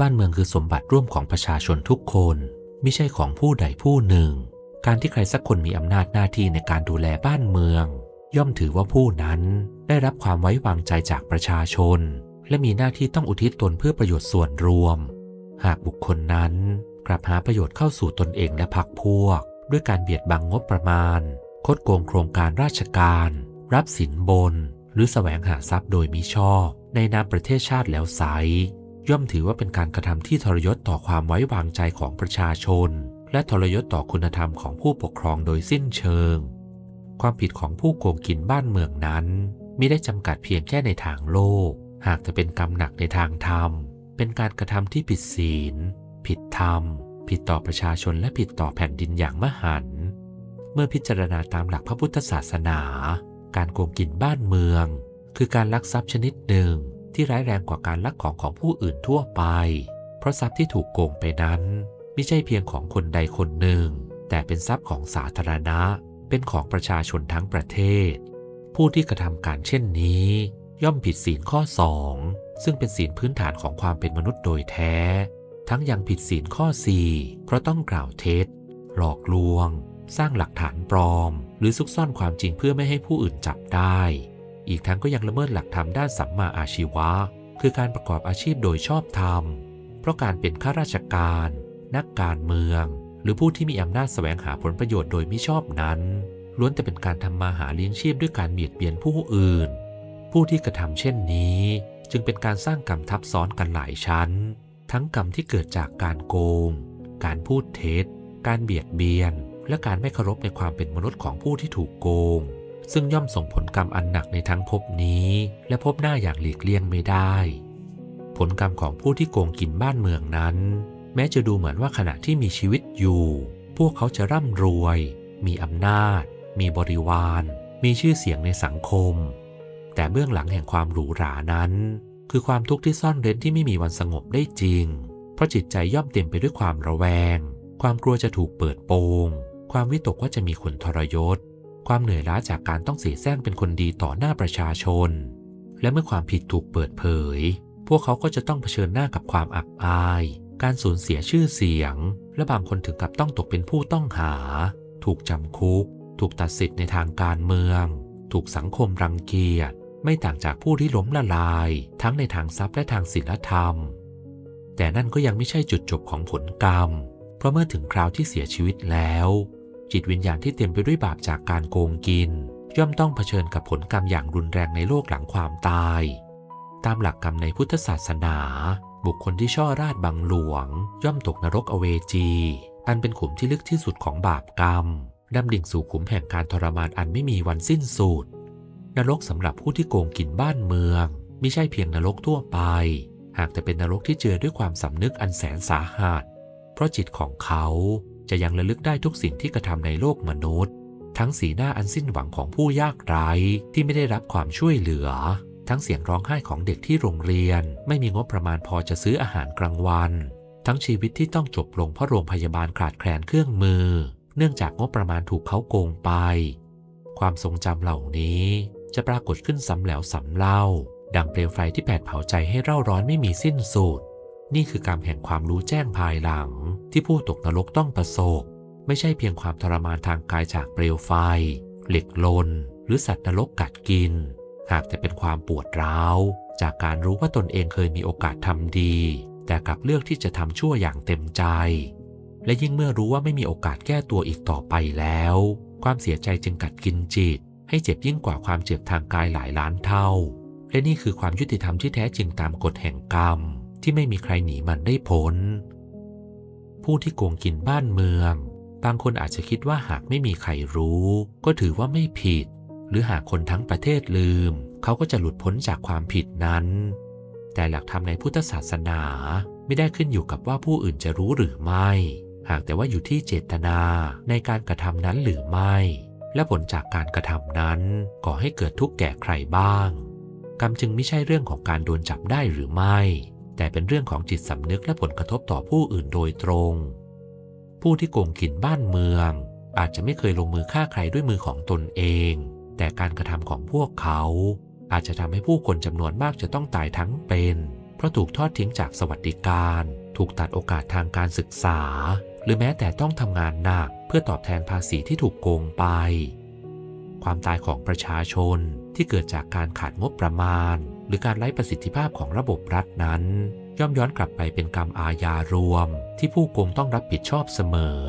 บ้านเมืองคือสมบัติร่วมของประชาชนทุกคนไม่ใช่ของผู้ใดผู้หนึ่ง การที่ใครสักคนมีอำนาจหน้าที่ในการดูแลบ้านเมือง ย่อมถือว่าผู้นั้นได้รับความไว้วางใจจากประชาชน และมีหน้าที่ต้องอุทิศตนเพื่อประโยชน์ส่วนรวม หากบุคคลนั้นกลับหาประโยชน์เข้าสู่ตนเองและพรรคพวก ด้วยการเบียดบังงบประมาณ คดโกงโครงการราชการ รับสินบน หรือแสวงหาทรัพย์โดยมิชอบ ในนามประเทศชาติแล้วไซ ย่อมถือว่าเป็นการกระทำที่ทรยศต่อความไว้วางใจของประชาชน และทรยศต่อคุณธรรมของผู้ปกครองโดยสิ้นเชิง ความผิดของผู้โกงกินบ้านเมืองนั้นไม่ได้จำกัดเพียงแค่ในทางโลก หากจะเป็นกรรมหนักในทางธรรม เป็นการกระทำที่ผิดศีล ผิดธรรม ผิดต่อประชาชนและผิดต่อแผ่นดินอย่างมหัน เมื่อพิจารณาตามหลักพระพุทธศาสนา การโกงกินบ้านเมือง คือการลักทรัพย์ชนิดหนึ่ง ที่ร้ายแรงกว่าการลักของของผู้อื่นทั่วไป เพราะทรัพย์ที่ถูกโกงไปนั้น ไม่ใช่เพียงของคนใดคนหนึ่ง แต่เป็นทรัพย์ของสาธารณะ เป็นของประชาชนทั้งประเทศ ผู้ที่กระทำการเช่นนี้ ย่อมผิดศีลข้อ2ซึ่งเป็นศีลพื้นฐานของความเป็นมนุษย์โดยแท้ ทั้งยังผิดศีลข้อ4เพราะต้องกล่าวเท็จ หลอกลวง สร้างหลักฐานปลอม หรือซุกซ่อนความจริงเพื่อไม่ให้ผู้อื่นจับได้ อีกทั้งก็ยังละเมิดหลักธรรมด้านสัมมาอาชีวะ คือการประกอบอาชีพโดยชอบธรรม เพราะการเป็นข้าราชการ นักการเมือง หรือผู้ที่มีอำนาจแสวงหาผลประโยชน์โดยมิชอบนั้นล้วนแต่เป็นการทำมาหาเลี้ยงชีพด้วยการเบียดเบียนผู้อื่น ผู้ที่กระทำเช่นนี้ จึงเป็นการสร้างกรรมทับซ้อนกันหลายชั้น ทั้งกรรมที่เกิดจากการโกง การพูดเท็จ การเบียดเบียน และการไม่เคารพในความเป็นมนุษย์ของผู้ที่ถูกโกง ซึ่งย่อมส่งผลกรรมอันหนักในทั้งภพนี้ และภพหน้าอย่างหลีกเลี่ยงไม่ได้ ผลกรรมของผู้ที่โกงกินบ้านเมืองนั้น แม้จะดูเหมือนว่าขณะที่มีชีวิตอยู่ พวกเขาจะร่ำรวย มีอำนาจ มีบริวาร มีชื่อเสียงในสังคม แต่เบื้องหลังแห่งความหรูหรานั้น คือความทุกข์ที่ซ่อนเร้นที่ไม่มีวันสงบได้จริง เพราะจิตใจย่อมเต็มไปด้วยความระแวง ความกลัวจะถูกเปิดโปงความวิตกว่าจะมีคนทรยศ ความเหนื่อยล้าจากการต้องเสียแซงเป็นคนดีต่อหน้าประชาชน และเมื่อความผิดถูกเปิดเผย พวกเขาก็จะต้องเผชิญหน้ากับความอับอาย การสูญเสียชื่อเสียง และบางคนถึงกับต้องตกเป็นผู้ต้องหา ถูกจำคุก ถูกตัดสิทธิ์ในทางการเมือง ถูกสังคมรังเกียจ ไม่ต่างจากผู้ที่ล้มละลาย ทั้งในทางทรัพย์และทางศีลธรรม แต่นั่นก็ยังไม่ใช่จุดจบของผลกรรม เพราะเมื่อถึงคราวที่เสียชีวิตแล้ว จิตวิญญาณที่เต็มไปด้วยบาปจากการโกงกิน ย่อมต้องเผชิญกับผลกรรมอย่างรุนแรงในโลกหลังความตาย ตามหลักกรรมในพุทธศาสนา บุคคลที่ช่อราดบังหลวง ย่อมตกนรกอเวจี อันเป็นขุมที่ลึกที่สุดของบาปกรรมดำดิ่งสู่ขุมแห่งการทรมานอันไม่มีวันสิ้นสุดนรกสำหรับผู้ที่โกงกินบ้านเมืองไม่ใช่เพียงนรกทั่วไป หากแต่เป็นนรกที่เจอด้วยความสำนึกอันแสนสาหัส เพราะจิตของเขา จะยังระลึกได้ทุกสิ่งที่กระทำในโลกมนุษย์ ทั้งสีหน้าอันสิ้นหวังของผู้ยากไร้ที่ไม่ได้รับความช่วยเหลือ ทั้งเสียงร้องไห้ของเด็กที่โรงเรียน ไม่มีงบประมาณพอจะซื้ออาหารกลางวัน ทั้งชีวิตที่ต้องจบลงเพราะโรงพยาบาลขาดแคลนเครื่องมือ เนื่องจากงบประมาณถูกเขาโกงไป ความทรงจำเหล่านี้จะปรากฏขึ้นซ้ำแล้วซ้ำเล่า ดังเปลวไฟที่แผดเผาใจให้เร่าร้อนไม่มีสิ้นสุดนี่คือกรรมแห่งความรู้แจ้งภายหลัง ที่ผู้ตกนรกต้องประสบ ไม่ใช่เพียงความทรมานทางกายจากเปลวไฟ เหล็กลน หรือสัตว์นรกกัดกิน หากแต่เป็นความปวดร้าว จากการรู้ว่าตนเองเคยมีโอกาสทำดี แต่กลับเลือกที่จะทำชั่วอย่างเต็มใจ และยิ่งเมื่อรู้ว่าไม่มีโอกาสแก้ตัวอีกต่อไปแล้ว ความเสียใจจึงกัดกินจิต ให้เจ็บยิ่งกว่าความเจ็บทางกายหลายล้านเท่า และนี่คือความยุติธรรมที่แท้จริงตามกฎแห่งกรรมที่ไม่มีใครหนีมันได้พ้น ผู้ที่โกงกินบ้านเมือง บางคนอาจจะคิดว่าหากไม่มีใครรู้ ก็ถือว่าไม่ผิด หรือหากคนทั้งประเทศลืม เขาก็จะหลุดพ้นจากความผิดนั้น แต่หลักธรรมในพุทธศาสนาไม่ได้ขึ้นอยู่กับว่าผู้อื่นจะรู้หรือไม่ หากแต่ว่าอยู่ที่เจตนาในการกระทำนั้นหรือไม่ และผลจากการกระทำนั้นก่อให้เกิดทุกข์แก่ใครบ้าง กรรมจึงไม่ใช่เรื่องของการโดนจับได้หรือไม่ แต่เป็นเรื่องของจิตสำนึกและผลกระทบต่อผู้อื่นโดยตรง ผู้ที่โกงกินบ้านเมือง อาจจะไม่เคยลงมือฆ่าใครด้วยมือของตนเอง แต่การกระทำของพวกเขา อาจจะทำให้ผู้คนจำนวนมากจะต้องตายทั้งเป็น เพราะถูกทอดทิ้งจากสวัสดิการ ถูกตัดโอกาสทางการศึกษา หรือแม้แต่ต้องทำงานหนัก เพื่อตอบแทนภาษีที่ถูกโกงไป ความตายของประชาชนที่เกิดจากการขาดงบประมาณ หรือการไร้ประสิทธิภาพของระบบรัฐนั้น ย่อมย้อนกลับไปเป็นกรรมอาญารวม ที่ผู้โกงต้องรับผิดชอบเสมอ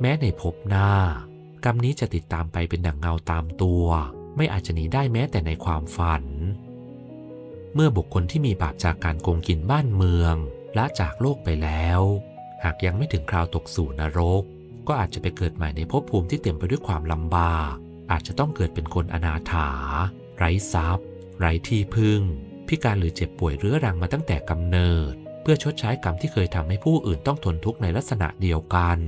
แม้ในภพหน้า กรรมนี้จะติดตามไปเป็นดังเงาตามตัว ไม่อาจจะหนีได้แม้แต่ในความฝัน เมื่อบุคคลที่มีบาปจากการโกงกินบ้านเมืองละจากโลกไปแล้ว หากยังไม่ถึงคราวตกสู่นรก ก็อาจจะไปเกิดใหม่ในภพภูมิที่เต็มไปด้วยความลำบาก อาจจะต้องเกิดเป็นคนอนาถา ไร้ทรัพย์ ไร้ที่พึ่ง พิการหรือเจ็บป่วยเรื้อรังมาตั้งแต่กำเนิด เพื่อชดใช้กรรมที่เคยทำให้ผู้อื่นต้องทนทุกข์ในลักษณะเดียวกัน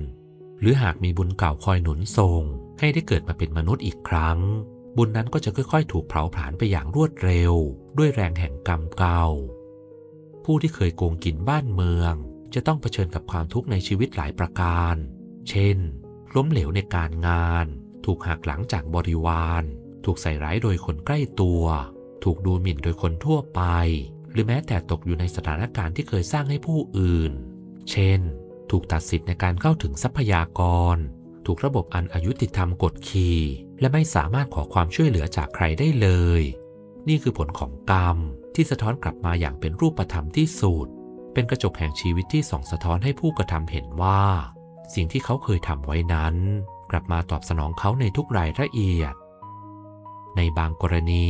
หรือหากมีบุญเก่าคอยหนุนส่ง ให้ได้เกิดมาเป็นมนุษย์อีกครั้ง บุญนั้นก็จะค่อยๆ ถูกเผาผลาญไปอย่างรวดเร็ว ด้วยแรงแห่งกรรมเก่า ผู้ที่เคยโกงกินบ้านเมือง จะต้องเผชิญกับความทุกข์ในชีวิตหลายประการ เช่น ล้มเหลวในการงาน ถูกหักหลังจากบริวาร ถูกใส่ร้ายโดยคนใกล้ตัว ถูกดูหมิ่นโดยคนทั่วไป หรือแม้แต่ตกอยู่ในสถานการณ์ที่เคยสร้างให้ผู้อื่น เช่น ถูกตัดสิทธิ์ในการเข้าถึงทรัพยากร ถูกระบบอันอายุติธรรมกดขี่และไม่สามารถขอความช่วยเหลือจากใครได้เลย นี่คือผลของกรรมที่สะท้อนกลับมาอย่างเป็นรูปธรรมที่สุด เป็นกระจกแห่งชีวิตที่ส่องสะท้อนให้ผู้กระทำเห็นว่า สิ่งที่เขาเคยทำไว้นั้น กลับมาตอบสนองเขาในทุกรายละเอียด ในบางกรณี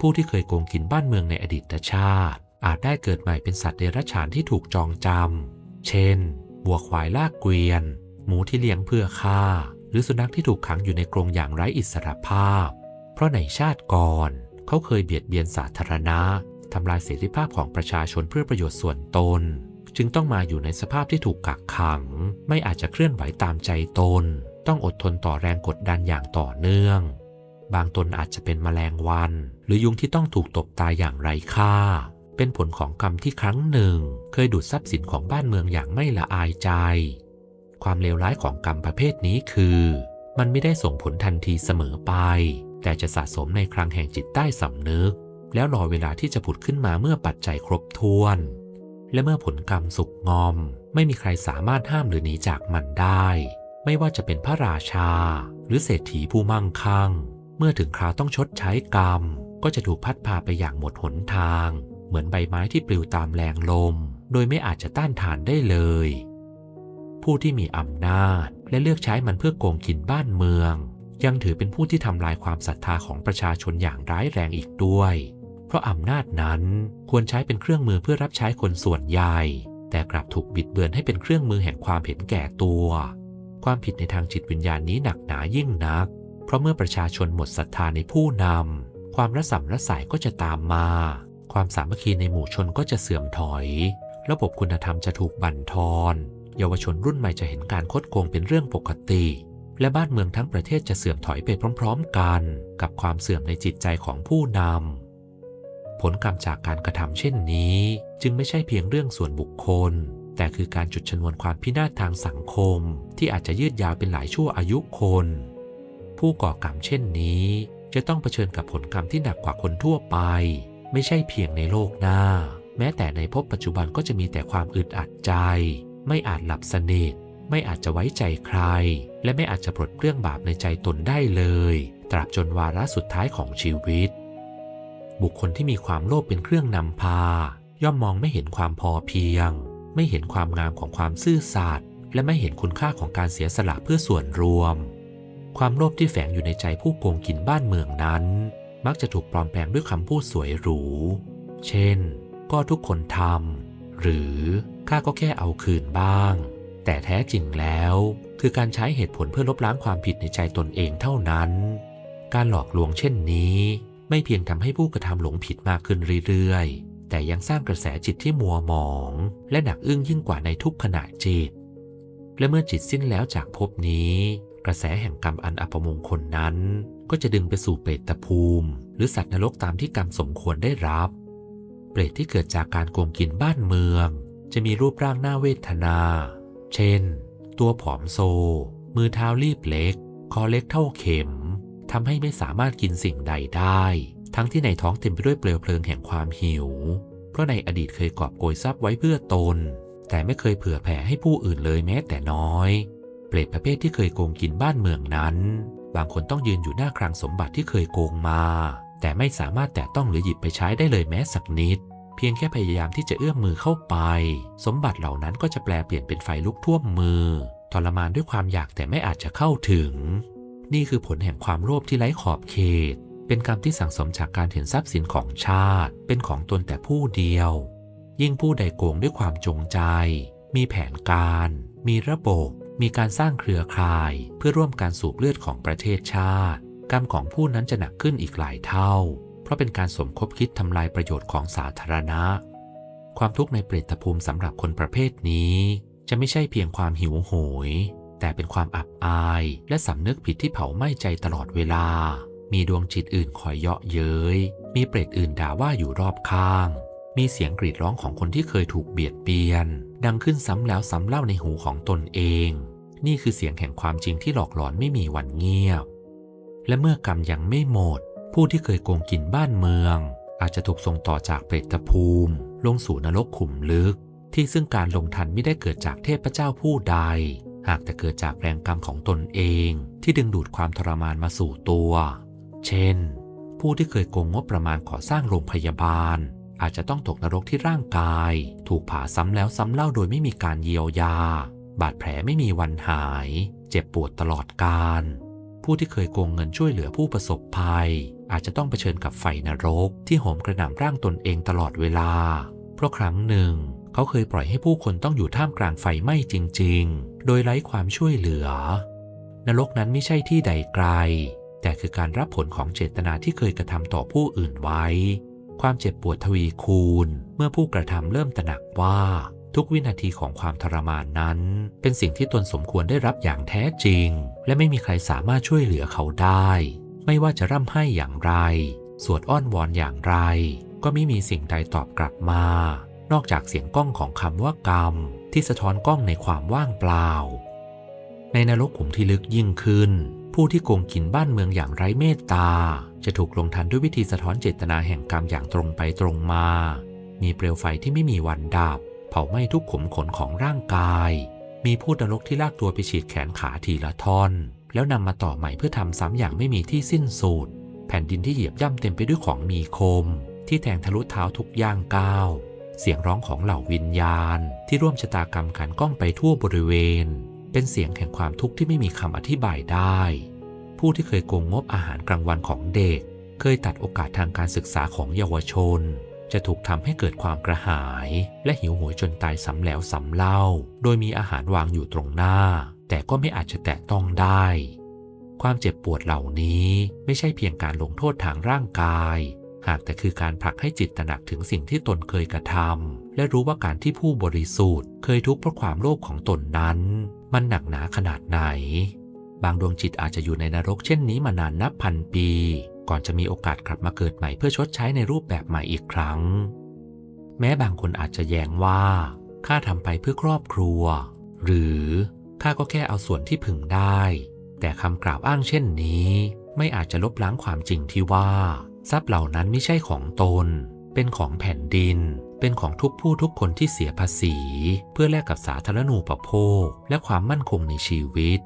ผู้ที่เคยโกงกินบ้านเมืองในอดีตชาติ อาจได้เกิดใหม่เป็นสัตว์เดรัจฉานที่ถูกจองจำ เช่นวัวควายลากเกวียน หมูที่เลี้ยงเพื่อฆ่า หรือสุนัขที่ถูกขังอยู่ในกรงอย่างไร้อิสรภาพ เพราะในชาติก่อน เขาเคยเบียดเบียนสาธารณะทำลายเสรีภาพของประชาชนเพื่อประโยชน์ส่วนตน จึงต้องมาอยู่ในสภาพที่ถูกกักขัง ไม่อาจจะเคลื่อนไหวตามใจตน ต้องอดทนต่อแรงกดดันอย่างต่อเนื่อง บางตนอาจจะเป็นแมลงวัน หรือยุงที่ต้องถูกตบตายอย่างไร้ค่า เป็นผลของกรรมที่ครั้งหนึ่ง เคยดูดทรัพย์สินของบ้านเมืองอย่างไม่ละอายใจ ความเลวร้ายของกรรมประเภทนี้คือ มันไม่ได้ส่งผลทันทีเสมอไป แต่จะสะสมในคลังแห่งจิตใต้สำนึก แล้วรอเวลาที่จะผุดขึ้นมาเมื่อปัจจัยครบถ้วน และเมื่อผลกรรมสุกงอม ไม่มีใครสามารถห้ามหรือหนีจากมันได้ ไม่ว่าจะเป็นพระราชา หรือเศรษฐีผู้มั่งคั่ง เมื่อถึงคราวต้องชดใช้กรรม ก็จะถูกพัดพาไปอย่างหมดหนทาง เหมือนใบไม้ที่ปลิวตามแรงลม โดยไม่อาจจะต้านทานได้เลย ผู้ที่มีอำนาจและเลือกใช้มันเพื่อโกงกินบ้านเมือง ยังถือเป็นผู้ที่ทำลายความศรัทธาของประชาชนอย่างร้ายแรงอีกด้วย เพราะอำนาจนั้นควรใช้เป็นเครื่องมือเพื่อรับใช้คนส่วนใหญ่ แต่กลับถูกบิดเบือนให้เป็นเครื่องมือแห่งความเห็นแก่ตัว ความผิดในทางจิตวิญญาณนี้หนักหนายิ่งนัก เพราะเมื่อประชาชนหมดศรัทธาในผู้นำ ความระสำระสายก็จะตามมา ความสามัคคีในหมู่ชนก็จะเสื่อมถอย ระบบคุณธรรมจะถูกบั่นทอน เยาวชนรุ่นใหม่จะเห็นการคดโกงเป็นเรื่องปกติ และบ้านเมืองทั้งประเทศจะเสื่อมถอยไปพร้อม ๆ กัน กับความเสื่อมในจิตใจของผู้นำผลกรรมจากการกระทำเช่นนี้ จึงไม่ใช่เพียงเรื่องส่วนบุคคล แต่คือการจุดชนวนความพินาศทางสังคม ที่อาจจะยืดยาวเป็นหลายชั่วอายุคน ผู้ก่อกรรมเช่นนี้ จะต้องเผชิญกับผลกรรมที่หนักกว่าคนทั่วไป ไม่ใช่เพียงในโลกหน้า แม้แต่ในภพปัจจุบันก็จะมีแต่ความอึดอัดใจ ไม่อาจหลับสนิทไม่อาจจะไว้ใจใคร และไม่อาจจะปลดเปลื้องบาปในใจตนได้เลย ตราบจนวาระสุดท้ายของชีวิต บุคคลที่มีความโลภเป็นเครื่องนำพา ย่อมมองไม่เห็นความพอเพียง ไม่เห็นความงามของความซื่อสัตย์และไม่เห็นคุณค่าของการเสียสละเพื่อส่วนรวม ความโลภที่แฝงอยู่ในใจผู้โกงกินบ้านเมืองนั้น มักจะถูกปลอมแปลงด้วยคำพูดสวยหรู เช่น ก็ทุกคนทำหรือข้าก็แค่เอาคืนบ้าง แต่แท้จริงแล้ว คือการใช้เหตุผลเพื่อลบล้างความผิดในใจตนเองเท่านั้น การหลอกลวงเช่นนี้ ไม่เพียงทำให้ผู้กระทำหลงผิดมากขึ้นเรื่อยๆ แต่ยังสร้างกระแสจิตที่มัวหมอง และหนักอึ้งยิ่งกว่าในทุกขณะจิต และเมื่อจิตสิ้นแล้วจากภพนี้ กระแสแห่งกรรมอันอัปมงคลนั้น ก็จะดึงไปสู่เปรตภูมิ หรือสัตว์นรกตามที่กรรมสมควรได้รับ เปรตที่เกิดจากการโกงกินบ้านเมือง จะมีรูปร่างหน่าเวทนา เช่น ตัวผอมโซ มือเท้ารีบเล็ก คอเล็กเท่าเข็มทำให้ไม่สามารถกินสิ่งใดได้ ทั้งที่ในท้องเต็มไปด้วยเปลวเพลิงแห่งความหิว เพราะในอดีตเคยกอบโกยทรัพย์ไว้เพื่อตน แต่ไม่เคยเผื่อแผ่ให้ผู้อื่นเลยแม้แต่น้อย เปรตประเภทที่เคยโกงกินบ้านเมืองนั้น บางคนต้องยืนอยู่หน้าคลังสมบัติที่เคยโกงมา แต่ไม่สามารถแตะต้องหรือหยิบไปใช้ได้เลยแม้สักนิด เพียงแค่พยายามที่จะเอื้อมมือเข้าไป สมบัติเหล่านั้นก็จะแปลเปลี่ยนเป็นไฟลุกท่วมมือ ทรมานด้วยความอยากแต่ไม่อาจจะเข้าถึง นี่คือผลแห่งความโลภที่ไร้ขอบเขต เป็นกรรมที่สั่งสมจากการเห็นทรัพย์สินของชาติ เป็นของตนแต่ผู้เดียว ยิ่งผู้ใดโกงด้วยความจงใจ มีแผนการ มีระบบ มีการสร้างเครือข่าย เพื่อร่วมการสูบเลือดของประเทศชาติ กรรมของผู้นั้นจะหนักขึ้นอีกหลายเท่า เพราะเป็นการสมคบคิดทำลายประโยชน์ของสาธารณะ ความทุกข์ในเปรตภูมิสำหรับคนประเภทนี้ จะไม่ใช่เพียงความหิวโหย แต่เป็นความอับอาย และสำนึกผิดที่เผาไหม้ใจตลอดเวลา มีดวงจิตอื่นคอยเยาะเย้ย มีเปรตอื่นด่าว่าอยู่รอบข้าง มีเสียงกรีดร้องของคนที่เคยถูกเบียดเบียน ดังขึ้นซ้ำแล้วซ้ำเล่าในหูของตนเอง นี่คือเสียงแห่งความจริงที่หลอกหลอนไม่มีวันเงียบ และเมื่อกรรมยังไม่หมด ผู้ที่เคยโกงกินบ้านเมือง อาจจะถูกส่งต่อจากเปรตภูมิ ลงสู่นรกขุมลึก ที่ซึ่งการลงทันไม่ได้เกิดจากเทพเจ้าผู้ใดหากแต่เกิดจากแรงกรรมของตนเองที่ดึงดูดความทรมานมาสู่ตัว เช่น ผู้ที่เคยโกงงบประมาณขอสร้างโรงพยาบาล อาจจะต้องตกนรกที่ร่างกาย ถูกผ่าซ้ำแล้วซ้ำเล่าโดยไม่มีการเยียวยา บาดแผลไม่มีวันหาย เจ็บปวดตลอดกาลผู้ที่เคยโกงเงินช่วยเหลือผู้ประสบภัย อาจจะต้องเผชิญกับไฟนรกที่โหมกระหน่ำร่างตนเองตลอดเวลา เพราะครั้งหนึ่ง เขาเคยปล่อยให้ผู้คนต้องอยู่ท่ามกลางไฟไหม้จริง ๆ โดยไร้ความช่วยเหลือ นรกนั้นไม่ใช่ที่ใดไกล แต่คือการรับผลของเจตนาที่เคยกระทำต่อผู้อื่นไว้ ความเจ็บปวดทวีคูณ เมื่อผู้กระทำเริ่มตระหนักว่าทุกวินาทีของความทรมานนั้น เป็นสิ่งที่ตนสมควรได้รับอย่างแท้จริง และไม่มีใครสามารถช่วยเหลือเขาได้ ไม่ว่าจะร่ำไห้อย่างไร สวดอ้อนวอนอย่างไร ก็ไม่มีสิ่งใดตอบกลับมา นอกจากเสียงก้องของคำว่ากรรม ที่สะท้อนก้องในความว่างเปล่า ในนรกขุมที่ลึกยิ่งขึ้น ผู้ที่โกงกินบ้านเมืองอย่างไร้เมตตา จะถูกลงทันด้วยวิธีสะท้อนเจตนาแห่งกรรมอย่างตรงไปตรงมา มีเปลวไฟที่ไม่มีวันดับ เผาไหม้ทุกขุมขนของร่างกาย มีผู้นรกที่ลากตัวไปฉีดแขนขาทีละท่อน แล้วนำมาต่อใหม่เพื่อทำซ้ำอย่างไม่มีที่สิ้นสุด แผ่นดินที่เหยียบย่ำเต็มไปด้วยของมีคม ที่แทงทะลุเท้าทุกย่างก้าวเสียงร้องของเหล่าวิญญาณ ที่ร่วมชะตากรรมขันก้องไปทั่วบริเวณ เป็นเสียงแห่งความทุกข์ที่ไม่มีคำอธิบายได้ ผู้ที่เคยโกงงบอาหารกลางวันของเด็ก เคยตัดโอกาสทางการศึกษาของเยาวชน จะถูกทำให้เกิดความกระหาย และหิวโหยจนตายซ้ำแล้วซ้ำเล่า โดยมีอาหารวางอยู่ตรงหน้า แต่ก็ไม่อาจจะแตะต้องได้ ความเจ็บปวดเหล่านี้ไม่ใช่เพียงการลงโทษทางร่างกาย หากแต่คือการผลักให้จิตตระหนักถึงสิ่งที่ตนเคยกระทำและรู้ว่าการที่ผู้บริสุทธิ์เคยทุกข์เพราะความโลภของตนนั้น มันหนักหนาขนาดไหน บางดวงจิตอาจจะอยู่ในนรกเช่นนี้มานานนับพันปี ก่อนจะมีโอกาสกลับมาเกิดใหม่เพื่อชดใช้ในรูปแบบใหม่อีกครั้ง แม้บางคนอาจจะแย้งว่าข้าทำไปเพื่อครอบครัว หรือข้าก็แค่เอาส่วนที่พึงได้ แต่คำกล่าวอ้างเช่นนี้ ไม่อาจจะลบล้างความจริงที่ว่า ทรัพย์เหล่านั้นไม่ใช่ของตน เป็นของแผ่นดิน เป็นของทุกผู้ทุกคนที่เสียภาษี เพื่อแลกกับสาธารณูปโภค และความมั่นคงในชีวิต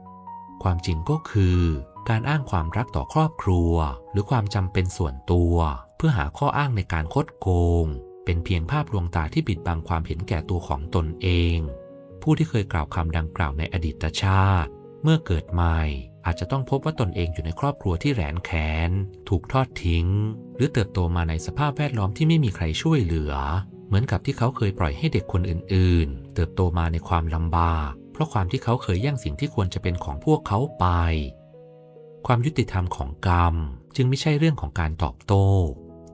ความจริงก็คือ การอ้างความรักต่อครอบครัว หรือความจำเป็นส่วนตัว เพื่อหาข้ออ้างในการคดโกง เป็นเพียงภาพลวงตาที่ปิดบังความเห็นแก่ตัวของตนเอง ผู้ที่เคยกล่าวคำดังกล่าวในอดีตชาติ เมื่อเกิดใหม่อาจจะต้องพบว่าตนเองอยู่ในครอบครัวที่แหลนแขน ถูกทอดทิ้ง หรือเติบโตมาในสภาพแวดล้อมที่ไม่มีใครช่วยเหลือ เหมือนกับที่เขาเคยปล่อยให้เด็กคนอื่นๆ เติบโตมาในความลำบาก เพราะความที่เขาเคยแย่งสิ่งที่ควรจะเป็นของพวกเขาไป ความยุติธรรมของกรรมจึงไม่ใช่เรื่องของการตอบโต้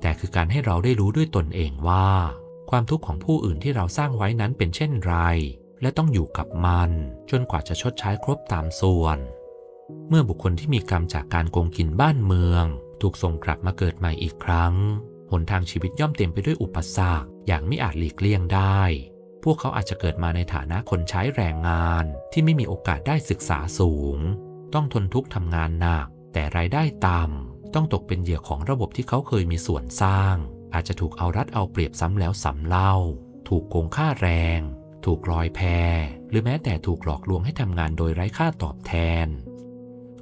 แต่คือการให้เราได้รู้ด้วยตนเองว่า ความทุกข์ของผู้อื่นที่เราสร้างไว้นั้นเป็นเช่นไร และต้องอยู่กับมัน จนกว่าจะชดใช้ครบตามส่วน เมื่อบุคคลที่มีกรรมจากการโกงกินบ้านเมือง ถูกส่งกลับมาเกิดใหม่อีกครั้ง นทางชีวิตย่อมเต็มไปด้วยอุปสรรคอย่างไม่อาจหลีกเลี่ยงได้ พวกเขาอาจจะเกิดมาในฐานะคนใช้แรงงานที่ไม่มีโอกาสได้ศึกษาสูง ต้องทนทุกข์ทำงานหนัก แต่รายได้ต่ำต้องตกเป็นเหยื่อของระบบที่เขาเคยมีส่วนสร้าง อาจจะถูกเอารัดเอาเปรียบซ้ำแล้วซ้ำเล่า ถูกโกงค่าแรง ถูกลอยแพหรือแม้แต่ถูกหลอกลวงให้ทำงานโดยไร้ค่าตอบแทน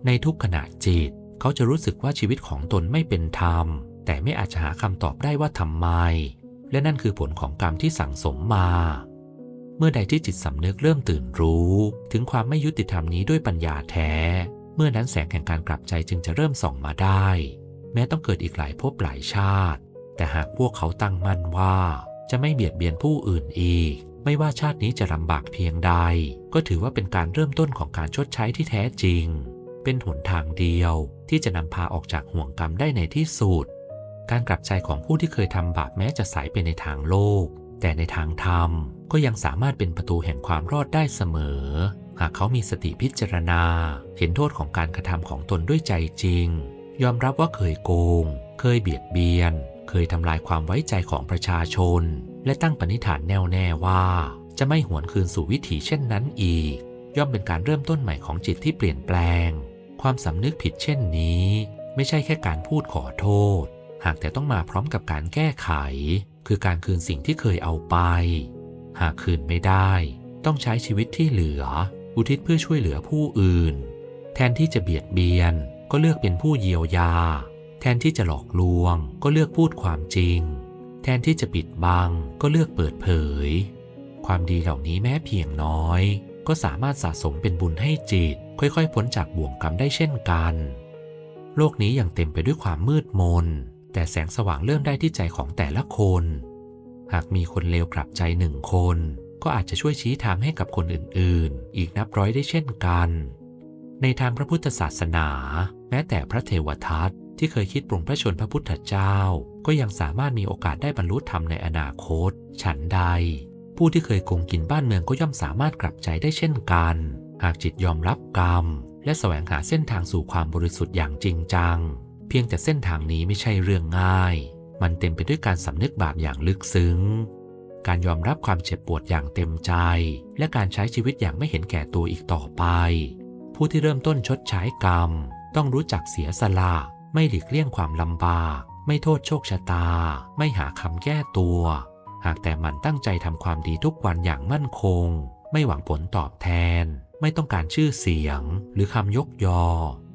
ในทุกขณะจิต เขาจะรู้สึกว่าชีวิตของตนไม่เป็นธรรม แต่ไม่อาจจะหาคำตอบได้ว่าทำไม และนั่นคือผลของกรรมที่สั่งสมมา เมื่อใดที่จิตสำนึกเริ่มตื่นรู้ ถึงความไม่ยุติธรรมนี้ด้วยปัญญาแท้ เมื่อนั้นแสงแห่งการกลับใจจึงจะเริ่มส่องมาได้ แม้ต้องเกิดอีกหลายภพหลายชาติ แต่หากพวกเขาตั้งมั่นว่าจะไม่เบียดเบียนผู้อื่นอีก ไม่ว่าชาตินี้จะลำบากเพียงใด ก็ถือว่าเป็นการเริ่มต้นของการชดใช้ที่แท้จริง เป็นหนทางเดียวที่จะนำพาออกจากห่วงกรรมได้ในที่สุด การกลับใจของผู้ที่เคยทำบาปแม้จะสายไปในทางโลก แต่ในทางธรรมก็ยังสามารถเป็นประตูแห่งความรอดได้เสมอ หากเขามีสติพิจารณา เห็นโทษของการกระทำของตนด้วยใจจริง ยอมรับว่าเคยโกง เคยเบียดเบียน เคยทำลายความไว้ใจของประชาชน และตั้งปณิธานแน่วแน่ว่า จะไม่หวนคืนสู่วิถีเช่นนั้นอีก ย่อมเป็นการเริ่มต้นใหม่ของจิตที่เปลี่ยนแปลง ความสำนึกผิดเช่นนี้ ไม่ใช่แค่การพูดขอโทษ หากแต่ต้องมาพร้อมกับการแก้ไข คือการคืนสิ่งที่เคยเอาไป หากคืนไม่ได้ ต้องใช้ชีวิตที่เหลือ อุทิศเพื่อช่วยเหลือผู้อื่น แทนที่จะเบียดเบียน ก็เลือกเป็นผู้เยียวยา แทนที่จะหลอกลวง ก็เลือกพูดความจริง แทนที่จะปิดบัง ก็เลือกเปิดเผย ความดีเหล่านี้แม้เพียงน้อย ก็สามารถสะสมเป็นบุญให้จิต ค่อยๆพ้นจากบ่วงกรรมได้เช่นกัน โลกนี้ยังเต็มไปด้วยความมืดมน แต่แสงสว่างเริ่มได้ที่ใจของแต่ละคน หากมีคนเลวกลับใจหนึ่งคน ก็อาจจะช่วยชี้ทางให้กับคนอื่นๆ อีกนับร้อยได้เช่นกัน ในทางพระพุทธศาสนา แม้แต่พระเทวทัตที่เคยคิดปรงพระชนพระพุทธเจ้า ก็ยังสามารถมีโอกาสได้บรรลุธรรมในอนาคต ฉันใด ผู้ที่เคยโกงกินบ้านเมืองก็ย่อมสามารถกลับใจได้เช่นกัน หากจิตยอมรับกรรม และแสวงหาเส้นทางสู่ความบริสุทธิ์อย่างจริงจัง พียงแต่เส้นทางนี้ไม่ใช่เรื่องง่าย มันเต็มไปด้วยการสำนึกบาปอย่างลึกซึ้ง การยอมรับความเจ็บปวดอย่างเต็มใจ และการใช้ชีวิตอย่างไม่เห็นแก่ตัวอีกต่อไป ผู้ที่เริ่มต้นชดใช้กรรม ต้องรู้จักเสียสละ ไม่หลีกเลี่ยงความลำบาก ไม่โทษโชคชะตา ไม่หาคำแก้ตัว หากแต่มันตั้งใจทำความดีทุกวันอย่างมั่นคง ไม่หวังผลตอบแทน ไม่ต้องการชื่อเสียง หรือคำยกยอ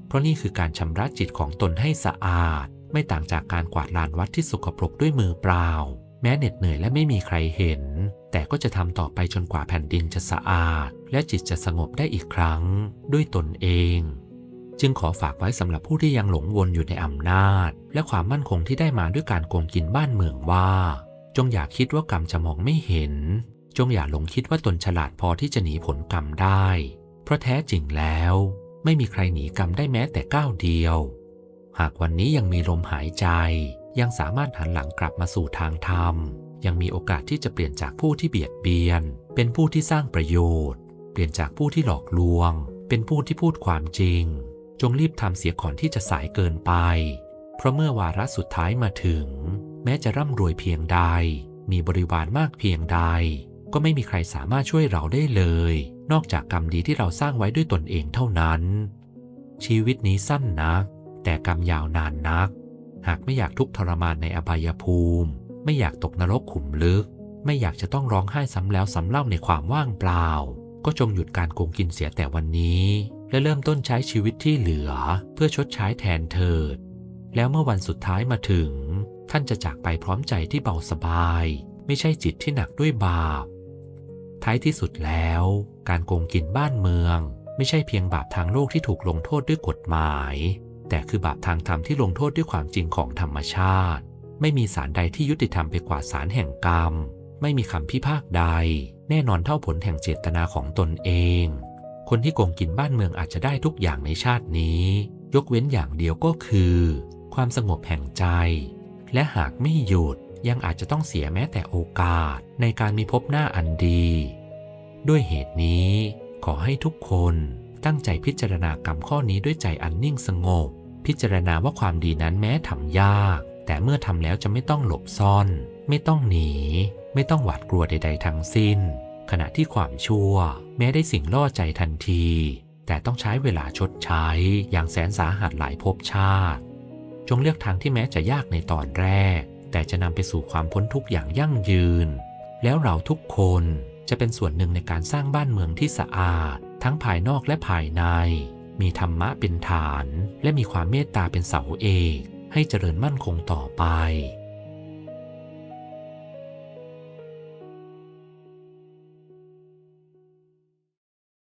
เพราะนี่คือการชำระจิตของตนให้สะอาด ไม่ต่างจากการกวาดลานวัดที่สกปรกด้วยมือเปล่า แม้เหน็ดเหนื่อยและไม่มีใครเห็น แต่ก็จะทำต่อไปจนกว่าแผ่นดินจะสะอาด และจิตจะสงบได้อีกครั้ง ด้วยตนเอง จึงขอฝากไว้สำหรับผู้ที่ยังหลงวนอยู่ในอำนาจ และความมั่นคงที่ได้มาด้วยการโกงกินบ้านเมืองว่า จงอย่าคิดว่ากรรมจะมองไม่เห็น จงอย่าหลงคิดว่าตนฉลาดพอที่จะหนีผลกรรมได้ เพราะแท้จริงแล้ว ไม่มีใครหนีกรรมได้แม้แต่ก้าวเดียว หากวันนี้ยังมีลมหายใจ ยังสามารถหันหลังกลับมาสู่ทางธรรม ยังมีโอกาสที่จะเปลี่ยนจากผู้ที่เบียดเบียน เป็นผู้ที่สร้างประโยชน์ เปลี่ยนจากผู้ที่หลอกลวง เป็นผู้ที่พูดความจริง จงรีบทำเสียก่อนที่จะสายเกินไป เพราะเมื่อวาระสุดท้ายมาถึง แม้จะร่ำรวยเพียงใด มีบริวารมากเพียงใด ก็ไม่มีใครสามารถช่วยเราได้เลย นอกจากกรรมดีที่เราสร้างไว้ด้วยตนเองเท่านั้น ชีวิตนี้สั้นนัก แต่กรรมยาวนานนัก หากไม่อยากทุกข์ทรมานในอบายภูมิ ไม่อยากตกนรกขุมลึก ไม่อยากจะต้องร้องไห้ซ้ำแล้วซ้ำเล่าในความว่างเปล่า ก็จงหยุดการโกงกินเสียแต่วันนี้ และเริ่มต้นใช้ชีวิตที่เหลือเพื่อชดใช้แทนเถิด แล้วเมื่อวันสุดท้ายมาถึง ท่านจะจากไปพร้อมใจที่เบาสบาย ไม่ใช่จิตที่หนักด้วยบาป ท้ายที่สุดแล้ว การโกงกินบ้านเมือง ไม่ใช่เพียงบาปทางโลกที่ถูกลงโทษด้วยกฎหมาย แต่คือบาปทางธรรมที่ลงโทษด้วยความจริงของธรรมชาติ ไม่มีศาลใดที่ยุติธรรมไปกว่าศาลแห่งกรรม ไม่มีคำพิพากษใด แน่นอนเท่าผลแห่งเจตนาของตนเอง คนที่โกงกินบ้านเมืองอาจจะได้ทุกอย่างในชาตินี้ ยกเว้นอย่างเดียวก็คือ ความสงบแห่งใจ และหากไม่หยุดยังอาจจะต้องเสียแม้แต่โอกาสในการมีพบหน้าอันดี ด้วยเหตุนี้ขอให้ทุกคนตั้งใจพิจารณากรรมข้อนี้ด้วยใจอันนิ่งสงบ พิจารณาว่าความดีนั้นแม้ทำยาก แต่เมื่อทำแล้วจะไม่ต้องหลบซ่อน ไม่ต้องหนี ไม่ต้องหวาดกลัวใด ๆ ทั้งสิ้น ขณะที่ความชั่ว แม้ได้สิ่งล่อใจทันที แต่ต้องใช้เวลาชดใช้อย่างแสนสาหัสหลายภพชาติ จงเลือกทางที่แม้จะยากในตอนแรก แต่จะนำไปสู่ความพ้นทุกข์อย่างยั่งยืน แล้วเราทุกคน จะเป็นส่วนหนึ่งในการสร้างบ้านเมืองที่สะอาด ทั้งภายนอกและภายใน มีธรรมะเป็นฐาน และมีความเมตตาเป็นเสาเอก ให้เจริญมั่นคงต่อไป